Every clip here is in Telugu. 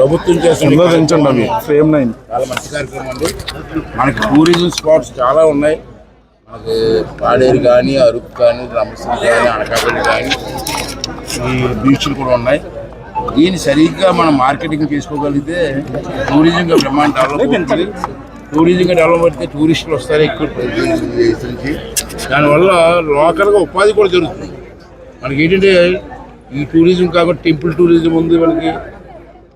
ప్రభుత్వం సందర్శించండి అవి. ఫ్రేమ్ నైన్ చాలా మంచి కార్యక్రమం అండి. మనకి టూరిజం స్పాట్స్ చాలా ఉన్నాయి. మనకి పాడేరు కానీ అరకు కానీ రంపసం కానీ అనకాపల్లి కానీ ఈ బీచ్లు కూడా ఉన్నాయి. దీన్ని సరిగ్గా మనం మార్కెటింగ్ చేసుకోగలిగితే టూరిజంగా బ్రహ్మాండ డెవలప్ అవుతుంది. టూరిజంగా డెవలప్ అయితే టూరిస్టులు వస్తారు ఎక్కువ నుంచి దానివల్ల లోకల్గా ఉపాధి కూడా జరుగుతుంది. మనకి ఏంటంటే ఈ టూరిజం కాకుండా టెంపుల్ టూరిజం ఉంది మనకి.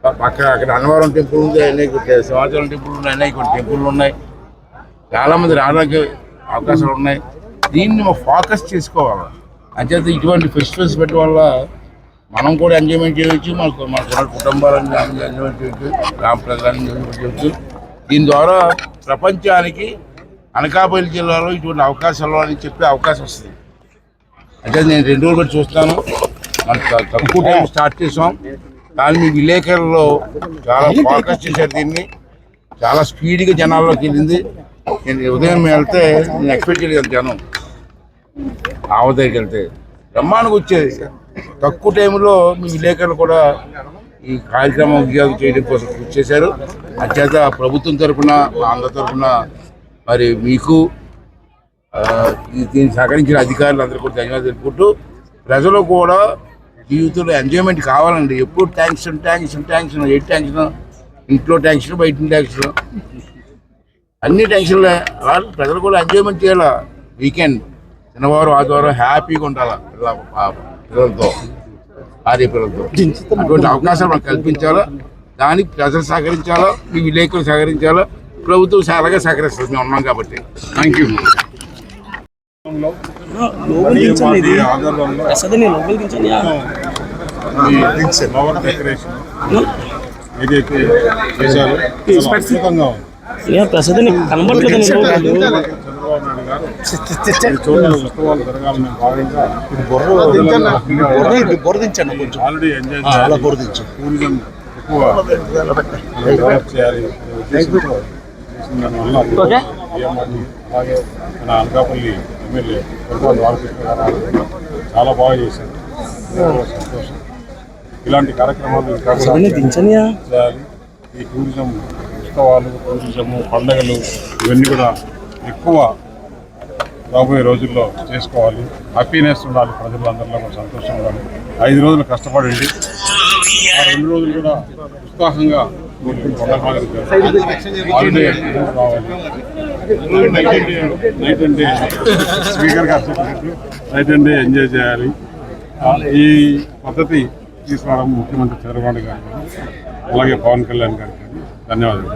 పక్క అక్కడ అన్నవరం టెంపుల్ ఉంది అనేక సింహాచలం టెంపుల్ ఉన్నాయి అనేక టెంపుల్ ఉన్నాయి. చాలామంది రావడానికి అవకాశాలు ఉన్నాయి. దీన్ని మనం ఫోకస్ చేసుకోవాలి. అంచేత ఇటువంటి ఫెస్టివల్స్ పెట్టడం వల్ల మనం కూడా ఎంజాయ్మెంట్ చేయవచ్చు మనకు మన కుటుంబాలను ఎంజాయ్మెంట్ చేయవచ్చు గ్రామ ప్రజలను ఎంజాయ్మెంట్ చేయవచ్చు దీని ద్వారా ప్రపంచానికి అనకాపల్లి జిల్లాలో ఇటువంటి అవకాశాలు అని చెప్పే అవకాశం వస్తుంది. అంటే నేను రెండు రోజులు కూడా చూస్తాను మనం తక్కువ టైం స్టార్ట్ చేసాం. కానీ మీ విలేకరులో చాలా ఫోకస్ చేశారు దీన్ని. చాలా స్పీడ్గా జనాల్లోకి వెళ్ళింది. నేను ఉదయం వెళ్తే నేను ఎక్స్పెక్ట్ చేయలేదు జనం. ఆవ దగ్గరికి వెళ్తే. బ్రహ్మాండంగా వచ్చేది. తక్కువ టైంలో మీ విలేకరులు కూడా ఈ కార్యక్రమం ఉద్యోగం చేయడం కోసం కృషి చేశారు. అత్యంత ప్రభుత్వం తరఫున మా అందరి తరఫున మరి మీకు దీన్ని సహకరించిన అధికారులు అందరూ కూడా ధన్యవాదాలు తెలుపుకుంటూ ప్రజలు కూడా జీవితంలో ఎంజాయ్మెంట్ కావాలండి. ఎప్పుడు ట్యాంక్షన్ ట్యాంక్షన్ ట్యాంక్షన్ ఏ ట్యాంక్షన్ ఇంట్లో ట్యాంక్షన్ బయట ట్యాంక్షన్ అన్ని టెన్షన్లే అలా ప్రజలు కూడా ఎంజాయ్మెంట్ చేయాలా? వీకెండ్ శనివారం ఆదివారం హ్యాపీగా ఉండాలా? పిల్ల పిల్లలతో భార్య పిల్లలతో. అటువంటి అవకాశాలు మనకు కల్పించాలా? దానికి ప్రజలు సహకరించాలా? మీ విలేకరులు సహకరించాలా? ప్రభుత్వం చాలాగా సహకరిస్తుంది. మేము ఉన్నాం కాబట్టి. Thank you yeah. Flower decoration. ఏదైతే చేశారో చాలా అద్భుతంగా ఉంది. యా, ప్రసాద్ నీకు కనబడట్లేదు నేను లోపల. చంద్రబాబు నాయుడు గారు. ఈ చోట్ల ఉత్సవాలు జరగాలని భాగంగా బోర్దించండి కొంచెం. ఆల్రెడీ ఎంజాయ్ టూరిజం ఎక్కువ. చేయాలి. చేసిన దానివల్ల ఓకే. ఏమని అలాగే మన అనకాపల్లి ఎమ్మెల్యే పెరుమాళ బాలకృష్ణ గారు చాలా బాగా చేశారు. సంతోషం. ఇలాంటి కార్యక్రమాలు ఇంకా. చేయాలి. ఈ టూరిజం ఉత్సవాలు టూరిజము పండగలు ఇవన్నీ కూడా ఎక్కువ రాబోయే రోజుల్లో చేసుకోవాలి. హ్యాపీనెస్ ఉండాలి ప్రజలందరిలో కూడా సంతోషం ఉండాలి. ఐదు రోజులు కష్టపడండి. ఆ రెండు రోజులు కూడా ఉత్సాహంగా నైట్ అంటే డే స్పీకర్ గారు నైట్ అంటే డే ఎంజాయ్ చేయాలి ఈ పద్ధతి తీసుకురావడం ముఖ్యమంత్రి చంద్రబాబు గారు. అలాగే పవన్ కళ్యాణ్ గారికి ధన్యవాదాలు.